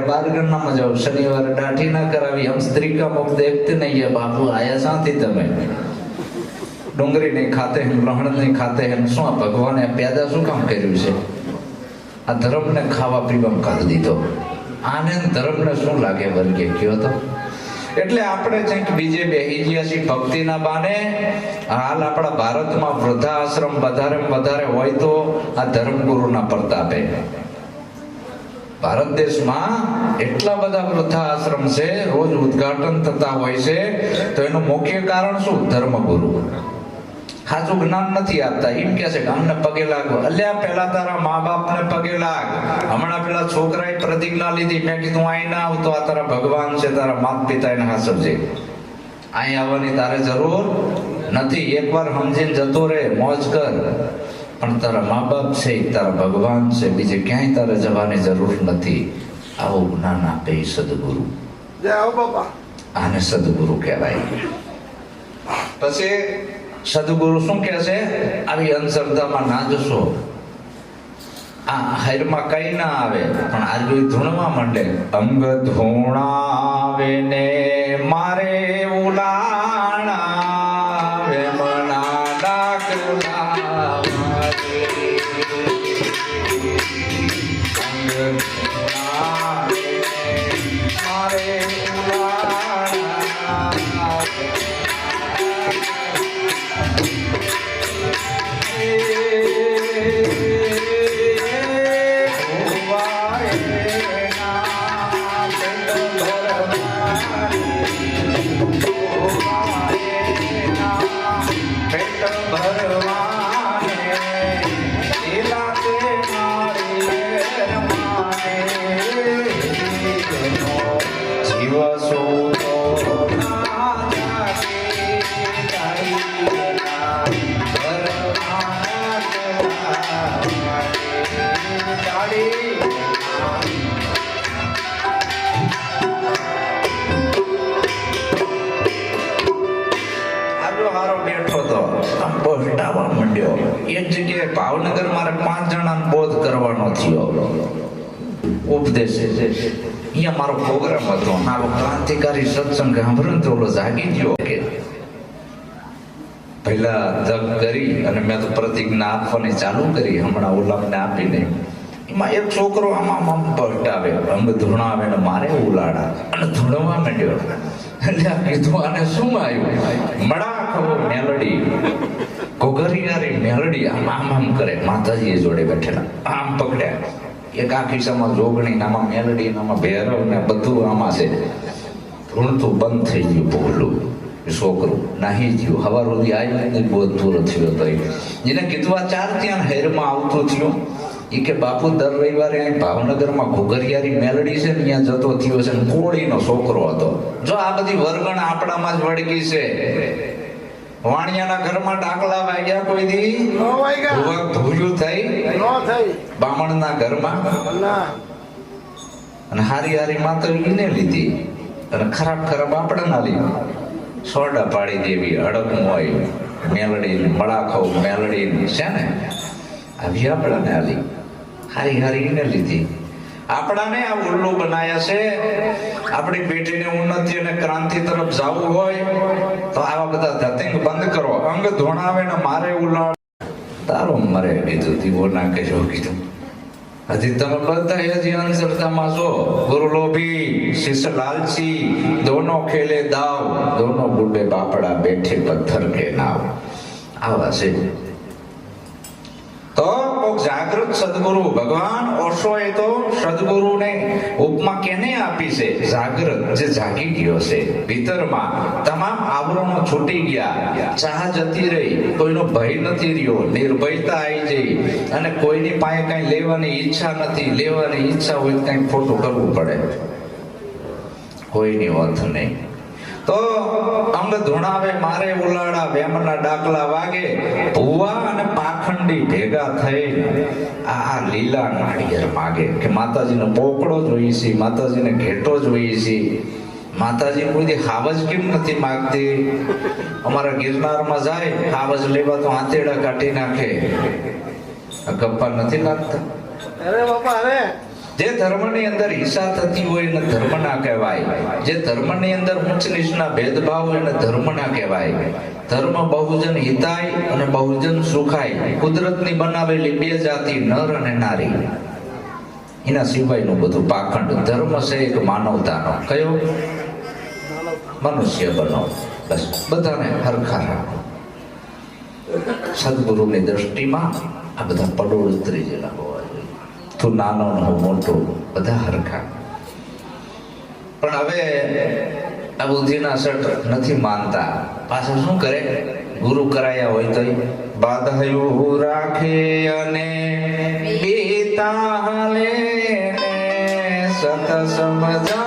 બારગણનામાં જાઓ શનિવારે દાઢી ના કરાવી હમ સ્ત્રી કા મુખ દેખતે નહીં હે બાપુ, આયા શાંતિ તમે? ડુંગળી નહીં ખાતે હે લહણ નહીં ખાતે હે શું આ ભગવાને પેદા શું કામ કર્યું છે? આ ધર્મને ખાવા પીવામાં કાઢી દીધો. આને ધર્મને શું લાગે વર્ગે, કયો તો? એટલે આપણે કંઈક બીજે બેહી ગયા છીએ ભક્તિના બાને. હાલ આપણા ભારતમાં વૃદ્ધાશ્રમ વધારે વધારે હોય તો આ ધર્મગુરુના પ્રતાપે. ભારત દેશમાં એટલા બધા વૃદ્ધાશ્રમ છે, રોજ ઉદ્ઘાટન થતા હોય છે, તો એનું મુખ્ય કારણ શું? ધર્મગુરુ. સાચું જ્ઞાન નથી આપતા. એમ કે છે અમને પગે લાગો અલ્યા, પેલા તારા મા બાપને પગે લાગ. હમણાં પેલા છોકરાએ પ્રતિજ્ઞા લીધી. મેં કીધું, અહીં ના આવતો. આ તારા ભગવાન છે. તારા માત પિતા એને હાસવજે. અહીં આવવાની તારે જરૂર નથી. એકવાર સમજીને જતો રે. મોજ કર. પણ તારા મા બાપ છે તારા ભગવાન છે બીજે ક્યાંય તારે જવાની જરૂર નથી. આવું જ્ઞાન આપે સદગુરુ. આને સદગુરુ કહેવાય. પછી સદગુરુ શું કહે છે? આવી અંધશ્રદ્ધામાં ના જશો. આ હૈરમાં કઈ ના આવે પણ આજુ ધૂણવા માંડે. અંગ ધૂણાવે ને મારે ઉલાણા ઉપદેશ અહીંયા મારો પ્રોગ્રામ હતો. મારો ક્રાંતિકારી સત્સંગ સાંભળ્યો તો ઓલો જાગી ગયો. કે પહેલા જગ કરી અને મેં તો પ્રતિજ્ઞા આપવાની ચાલુ કરી. હમણાં ઓલામને આપીને. એમાં એક છોકરો આમાં આમ પલટાવે અંગ ધૂણાવે ને મારે ઉલાડા. અને ધૂણવા માંડ્યો. એટલે કીધું, આને શું આવ્યું? મડાખો મેલડી. ઘોઘરિયારી મેલડી. આમ આમ આમ કરે. માતાજી જોડે બેઠેલા. આમ પકડ્યા. એક આ ખિસ્સામાં જોગણી આમાં મેલડી આમાં ભેરવ ને બધું આમાં છે. ધૂણતું બંધ થઈ ગયું બોલું. છોકરું નાહી ગયું. હવા રોજી આવી ને બહુ દૂર થયો તો જેને કીધવા ચાર ત્યાં હેરમાં આવતું થયું. એ કે બાપુ દર રવિવારે અહીં ભાવનગરમાં ઘુઘરિયારી મેલડી છે ને ત્યાં જતો થયો છે કોળીનો છોકરો હતો. જો આ બધી વર્ગણ આપણામાં જ વળગી છે. વાણિયાના ઘરમાં ડાકલા વાગ્યા કોઈ દી? નો વાગ્યા. ભૂવા ભૂલ્યું થઈ? નો થઈ. બામણના ઘરમાં? ના. અને હારી હારી માત્ર ઈને લીધી. અને ખરાબ ખરાબ આપણે ના લીધી. સોડા પાડી દેવી અડક હોય મેલડી મળાખો મેલડી છે ને? આવી આપણાને આલી હારી હારી એને લીધી. આપણાને આ ઉલ્લુ બનાયા છે. આપણી પેઢીની ઉન્નતિ અને ક્રાંતિ તરફ જવું હોય તો આવા બધા ધતિંગ બંધ કરો. અંગ ધોણાવે ને મારે ઉલાડ તારો મરે કીધું દીવો ના કહેજો કીધું હજી તમે બધા હજી અંધશ્રદ્ધામાં છો. ગુરુ લોભી, શિષ્ય લાલચી, દોનો ખેલે દાવ. દોનો બુડે બાપડા બેઠે પથ્થર કે નાવ. આવા છે. કોક જાગૃત સદગુરુ ભગવાન ઓશોએ તો સદગુરુને ઉપમા કેને આપી છે? જાગૃત, જે જાગી ગયો છે. ભીતરમાં તમામ આવરણો છૂટી ગયા. ચાહ જતી રહી. કોઈનો ભય નથી રહ્યો. નિર્ભયતા આવી જઈ અને કોઈની પાસે કઈ લેવાની ઈચ્છા નથી. લેવાની ઈચ્છા હોય કઈ ખોટું કરવું પડે. કોઈની વાત નહીં. તો અમને ધૂણાવે, મારે ઉલાડા વેમના ડાકલા વાગે, ભુવા અને પાખંડી ભેગા થઈ આ લીલા નાળિયેર માગે. કે માતાજીનો પોપડો જોઈએ છે, માતાજીને ઘેટો જોઈએ છે. માતાજી કોઈ હાવજ કેમ નથી માગતી? અમારા ગિરનારમાં જાય, હાવજ લેવા તો હાથેડા કાઢી નાખે. આ ગપ્પા નથી લાગતા? અરે બાપા, અરે. જે ધર્મની અંદર હિંસા થતી હોય એને ધર્મ ના કહેવાય. જે ધર્મની અંદર ઊંચ નીચના ભેદભાવ હોય એને ધર્મ ના કહેવાય. ધર્મ બહુજન હિતાય અને બહુજન સુખાય. કુદરતની બનાવેલી બે જાતિ નર અને નારી. એના સિવાયનું બધું પાખંડ. ધર્મ છે એક માનવતાનો. કયો? મનુષ્ય બનો. બસ. બધાને હરખા રાખો. સદગુરુની દ્રષ્ટિમાં આ બધા પડોળ ઉતરી હોવા જોઈએ તું નાનો ન હું મોટો બધા હરખા. પણ હવે આ બુદ્ધિના સટ નથી માનતા. પાછા શું કરે? ગુરુ કરાયા હોય તો બાધાયું રાખે અને બેતા હાલે સત સમજણ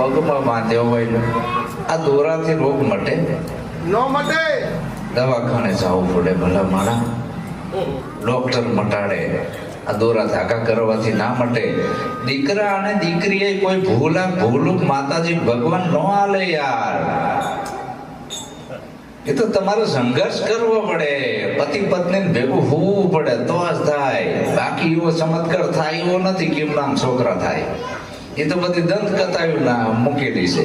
પગમાં બાંધ્યો હોય આ દોરાથી રોગ મટે. નો મટે. દવાખાને જવું પડે ભલા મારા. ડોક્ટર મટાડે. આ દોરા ધાકા કરવાથી ના મટે. દીકરા અને દીકરીએ કોઈ ભૂલા ભૂલુક માતાજી ભગવાન નો આલે યાર. એ તો તમારે સંઘર્ષ કરવો પડે. પતિ પત્ની ભેગું હોવું પડે. તો જ થાય. બાકી એવો ચમત્કાર થાય એવો નથી કેમ નામ છોકરા થાય. એ તો બધી દંત કથાયું ના મૂકેલી છે.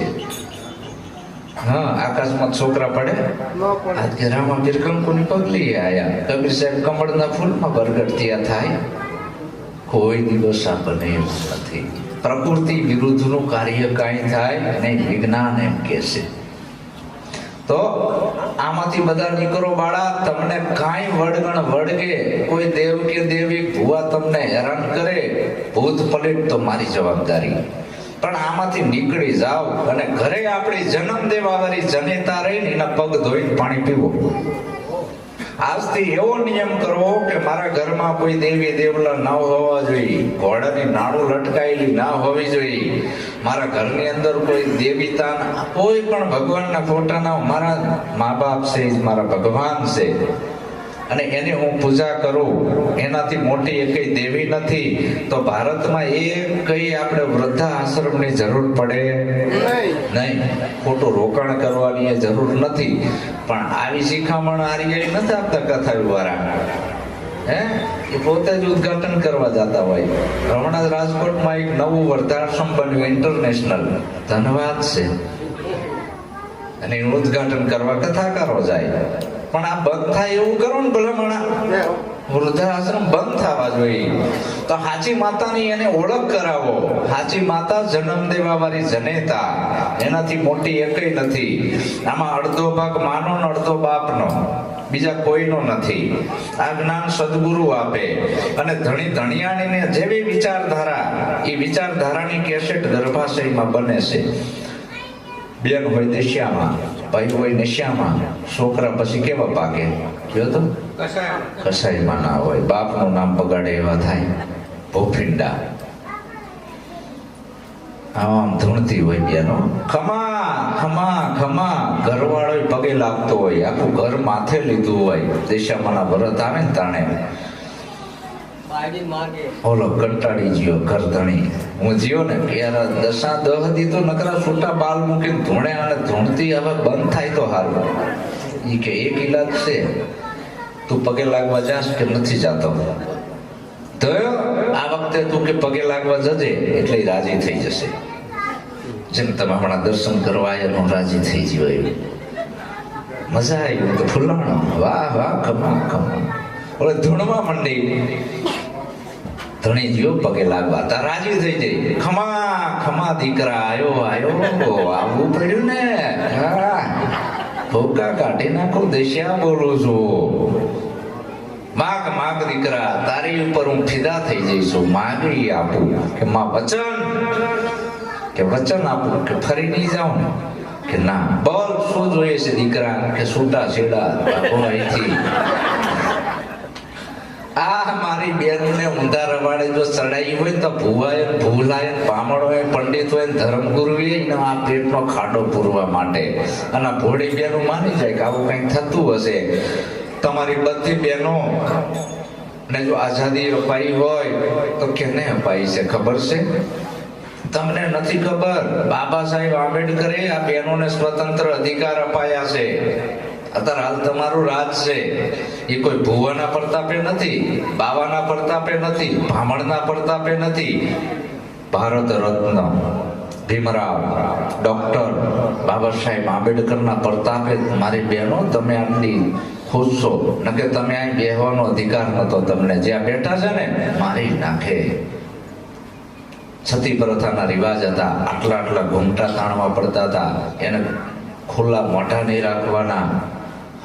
હા આકાશમાં છોકરા પડે. આજ કે રામા કંકુની પગલી આયા. કબીર સાહેબ કમળના ફૂલમાં બરગડતિયા થાય કોઈ દિવસ આ બને એવું નથી. પ્રકૃતિ વિરુદ્ધનું કાર્ય કાંઈ થાય નહીં વિજ્ઞાન એમ કે છે. તો આમાંથી બધા નીકળો બાળા, તમને કાંઈ વળગણ વળગે, કોઈ દેવ કે દેવી, ભુવા તમને હેરાન કરે, ભૂત પલટ તો મારી જવાબદારી. પણ આમાંથી નીકળી જાઓ અને ઘરે આપણી જન્મ દેવાવાળી જનેતા રહીને એના પગ ધોઈને પાણી પીવો. આજથી એવો નિયમ કરવો કે મારા ઘરમાં કોઈ દેવી દેવલા ન હોવા જોઈએ. ઘોડાની નાણું લટકાયેલી ના હોવી જોઈએ. મારા ઘરની અંદર કોઈ દેવીતા કોઈ પણ ભગવાનના ફોટા ના મારા મા બાપ છે મારા ભગવાન છે. અને એની હું પૂજા કરું એનાથી મોટી એકઈ દેવી નથી તો ભારતમાં એ કઈ આપણે વૃદ્ધા આશ્રમની જરૂર પડે? નહીં. ખોટું રોકાણ કરવાની એ જરૂર નથી. પણ આવી શિખામણ આર્ય નથી આપતા કથા વાળા હે? એ પોતે જ ઉદ્ઘાટન કરવા જતા હોય. હમણાં જ રાજકોટમાં એક નવું વૃદ્ધાશ્રમ બન્યું ઇન્ટરનેશનલ ધન્યવાદ છે. અને ઉદ્ઘાટન કરવા કથાકારો જાય. પણ આ બંધ થાય એવું કરો ને ભલામણા. વૃદ્ધાશ્રમ બંધ થવા જોઈએ. તો હાચી માતાની એને ઓળખ કરાવો. હાચી માતા જન્મ દેવા વાળી જનેતા. એનાથી મોટી એકઈ નથી. આમાં અડધો ભાગ માનો ને અડધો બાપનો. બીજા કોઈનો નથી. આ જ્ઞાન સદગુરુ આપે. અને ધણી ધણિયાણીને જેવી વિચારધારા એ વિચારધારાની કેસેટ ગર્ભાશયમાં બને છે. બેન હોય દેશિયામાં ભાઈ હોય નશિયામાં છોકરા પછી કેવા પાકે જો તો? કસાઈમાં ના હોય, બાપનું નામ બગાડે એવા થાય. ભોફિંડા. આમ ધૂણતી હોય બેનો ખમા ખમા ખમા ઘરવાળો પગે લાગતો હોય, આખું ઘર માથે લીધું હોય. દેશામાના ભરત આવે ને તાણે. ઓલો કંટાળી ગયો કરધણી હું જીયો ને યાર દશા દહ દી તો નકરા છૂટા બાલ મૂકીને ધૂણે અને ધૂણતી હવે બંધ થાય તો હારું ઈ કે, એક ઈલાજ છે. તું પગે લાગવા જાસ કે નથી જાતો? તો આ વખતે તું કે પગે લાગવા જજે, એટલે રાજી થઈ જશે. જેમ તમે હમણાં દર્શન કરવા એનું રાજી થઈ ગયો એવું મજા આવી. તો ફૂલાણો. વાહ વાહ કમા કમા ઓલે ધૂણવા મંડી. ધણી જીવો પગે લાગવા તા રાજી થઈ જઈ. ખમા ખમા દીકરા, આયો આયો આવવું પડ્યું ને? ભોગા કાઢી નાખો, દેશિયા બોલું છું. માગ માગ દીકરા, તારી ઉપર હું ફિદા થઈ જઈશું માગી આપું કે માં વચન, કે વચન આપું કે ફરી નહીં જાઉં કે ના બોલ શું જોઈએ છે દીકરા? કે છૂટા છેડા અહીંથી. આ મારી બેનને ઊંધા રવાડે જો ચડાઈ હોય તો ભુવાએ ભૂલાય પામડોએ પંડિત હોય ધર્મગુરુએ એનો આ પેટનો ખાડો પૂરવા માટે. અને ભોળી બેનો માની જાય કે આવું કંઈક થતું હશે. તમારી બધી બેનો ને જો આઝાદી અપાઈ હોય તો કેને અપાઈ છે? ખબર છે? તમને નથી ખબર? બાબા સાહેબ આંબેડકરે આ બહેનોને સ્વતંત્ર અધિકાર અપાયા છે. અત્યારે હાલ તમારું રાજ છે. એ કોઈ ભુવાના પ્રતાપે નથી, બાવાના પ્રતાપે નથી ભામણના પ્રતાપે નથી. ભારત રત્ન, ભીમરાવ, ડોક્ટર બાબા સાહેબ આંબેડકરના પ્રતાપે મારી બહેનો, તમે આટલી ખુશ છો. ન કે તમે અહીં બેહવાનો અધિકાર નતો તમને. જ્યાં બેઠા છે ને, મારી નાખે. સતી પ્રથાના રિવાજ હતા. આટલા આટલા ઘૂમટા તાણવા પડતા હતા. એને ખુલ્લા મોઢા નહીં રાખવાના.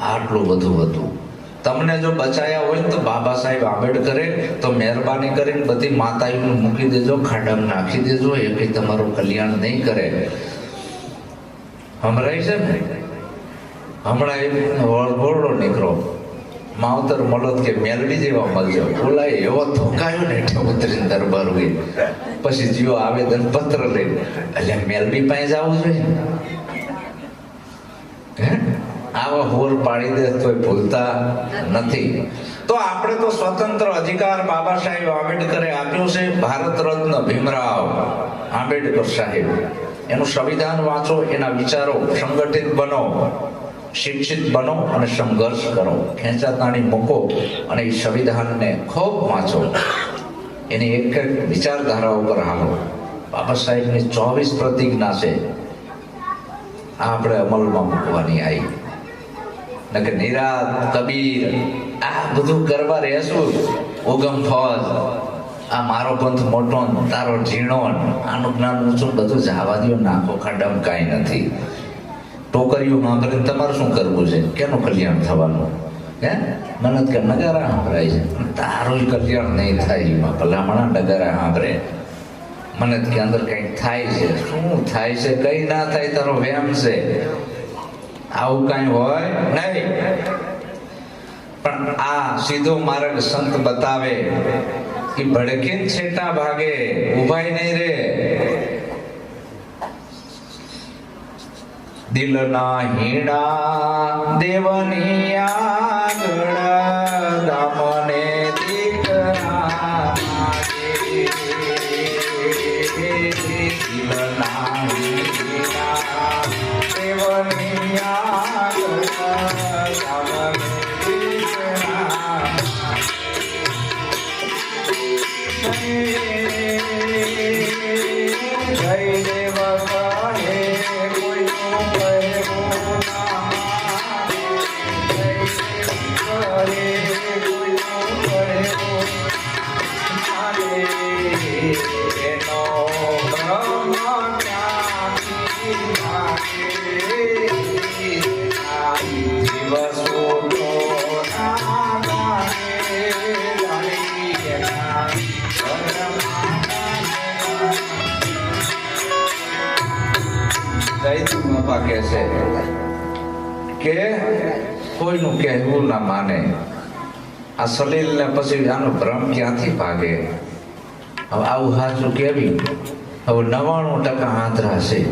આટલું બધું હતું. તમને જો બચાયા હોય તો બાબા સાહેબ આંબેડકરે, તો મહેરબાની કરીને બધી માતાઓને મૂકી દેજો, ખાડામાં નાખી દેજો, એ કંઈ તમારું કલ્યાણ નહીં કરે. હમરાય છે ને? હમણાં એક વળગોળો નીકળો. માવતર મળો કે મેલડી જેવા મળજો. ઓલા એવો ધોકાયો ને એટલે ઉતરીને દરબાર હોય પછી જીઓ આવેદન પત્ર લઈને એટલે મેલડી પાસે જવું જોઈએ. હે? આવા હોર પાડી દે તો ભૂલતા નથી. તો આપણે તો સ્વતંત્ર અધિકાર બાબા સાહેબ આંબેડકરે આપ્યો છે, ભારત રત્ન ભીમરાવ આંબેડકર સાહેબ. એનું સંવિધાન વાંચો, એના વિચારો સંગઠિત બનો, શિક્ષિત બનો અને સંઘર્ષ કરો. ખેંચાતાણી મૂકો અને એ સંવિધાનને ખૂબ વાંચો. એની એક એક વિચારધારા ઉપર હાલો. બાબા સાહેબની ચોવીસ પ્રતિજ્ઞા છે, આ આપણે અમલમાં મૂકવાની આવી નકે નિરાત કબીર, આ બધું કરવા રહેશું. ઉગમ ફોજ આ મારો પંથ મોટો તારો ઝીણો આનું જ્ઞાન ઊંચું બધું જવા દો નાખો ખાડમ કાંઈ નથી. ટોકરીઓ સાંભળીને તમારે શું કરવું છે? કેનું કલ્યાણ થવાનું? હે? મનત કે નગારા સાંભળાય છે. તારું કલ્યાણ નહીં થાય એમાં. ભલામણા નગારા સાંભળે મનત કે અંદર કંઈક થાય છે. શું થાય છે? કઈ ના થાય, તારો વેમ છે. આવું કઈ હોય નહીં. પણ આ સીધો માર્ગ સંત બતાવે કે ભડકીને છેટા ભાગે ઉભાય નહીં રે. દિલના હીણા દેવની આગળ દામને બાપા કહે છે. કે કોઈનું કહેવું ના માને. આ સલીલ ને પછી આનો ભ્રમ ક્યાંથી ભાગે? હવે આવું હાચું કેવી? હવે નવાણું ટકા આંધળા છે.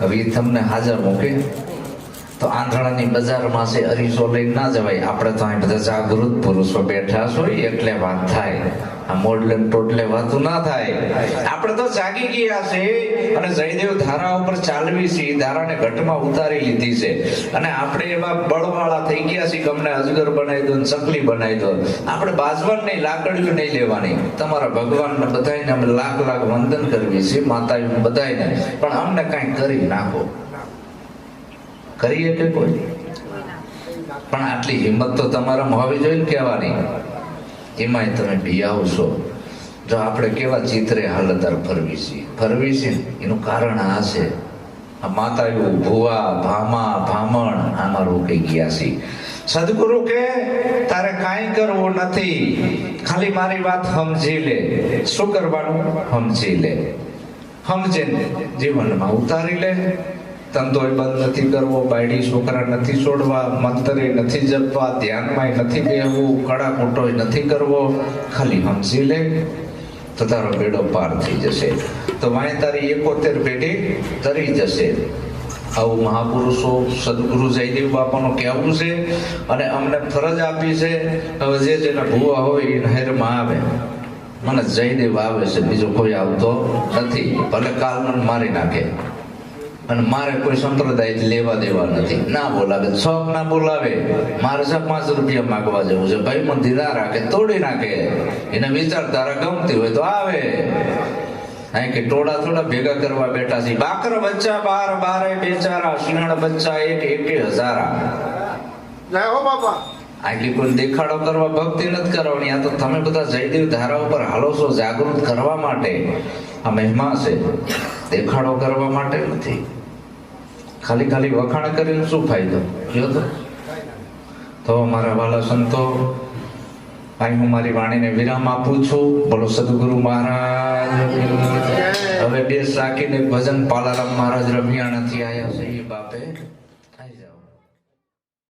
હવે તમને હાજર મૂકે. તો આંધળાની બજારમાં છે અરીસો લઈને ના જવાય. આપણે તો અહીં બધા જાગૃત પુરુષો બેઠા હોય, એટલે વાત થાય. આ મોડલે ટોટલે વાતું ના થાય. આપણે તો જાગી ગયા છે અને જયદેવ ધારા ઉપર ચાલવી છે. ધારાને ઘટમાં ઉતારી લીધી છે. અને આપણે એવા બળવાળા થઈ ગયા છીએ કે અમને અજગર બનાવી દો ચકલી બનાવી દો. આપણે બાજવાન નહીં લાકડીઓ નહીં લેવાની. તમારા ભગવાનને બધાને અમે લાખ લાખ વંદન કરવી છે માતા બધાને પણ અમને કાંઈ કરી નાખો. કરીએ શકે કોઈ પણ આટલી હિંમત તો તમારામાં હોવી જોઈએ કહેવાની. એમાંય તમે બિયાવો આવશો જો આપણે કેવા ચિત્રે હાલતર ફરવી છીએ? ફરવી છે એનું કારણ આ છે. આ માતાઓ, ભુવા, ભામા, ભામણ આમાં રોકાઈ ગયા છે સદગુરુ કે, તારે કાંઈ કરવું નથી. ખાલી મારી વાત સમજી લે. શું કરવાનું? સમજી લે. સમજે જીવનમાં ઉતારી લે. ધંધોય બંધ નથી કરવો, બાયડી છોકરા નથી છોડવા, મંતરે નથી જપવા ધ્યાનમાં નથી બેહવું કડા કૂટોય નથી કરવો. ખાલી સમજી લે તો તારો બેડો પાર થઈ જશે. તો વાય તારી એકોતેર પેઢી તરી જશે. આવું મહાપુરુષો સદગુરુ જયદેવ બાપાનું કહેવું છે અને અમને ફરજ આપી છે હવે જે જેના ભૂવા હોય એ નહેરમાં આવે. મને જયદેવ આવે છે, બીજો કોઈ આવતો નથી. ભલે કાલ મારી નાખે. અને મારે કોઈ સંપ્રદાય લેવા દેવા નથી. ના બોલાવે શોખ ના બોલાવે. મારે છે પાંચ રૂપિયા માગવા જવું છે. ભાઈ મને ધીરા રાખે તોડી નાખે. એને વિચારધારા ગમતી હોય તો આવે. અહીં કે ટોળા થોડા ભેગા કરવા બેઠા છે. બાકર બચ્ચા બાર બારે બેચારા શિણ બચ્ચા એક એકે હજારા. જય હો બાપા. આટલી કોઈ દેખાડો કરવા ભક્તિ નથી કરવાની. આ તો તમે બધા જયદેવ ધારા ઉપર હાલો છો જાગૃત કરવા માટે. આ મહેમા છે. દેખાડો કરવા માટે નથી. ખાલી ખાલી વખાણ કરીને શું ફાયદો? કયો તો. તો મારા વાલા સંતો અહીં હું મારી વાણીને વિરામ આપું છું. બોલો સદગુરુ મહારાજ. હવે બે સાકીને ભજન પાલારામ મહારાજ રમિયાણાથી આવ્યા છે. એ બાપે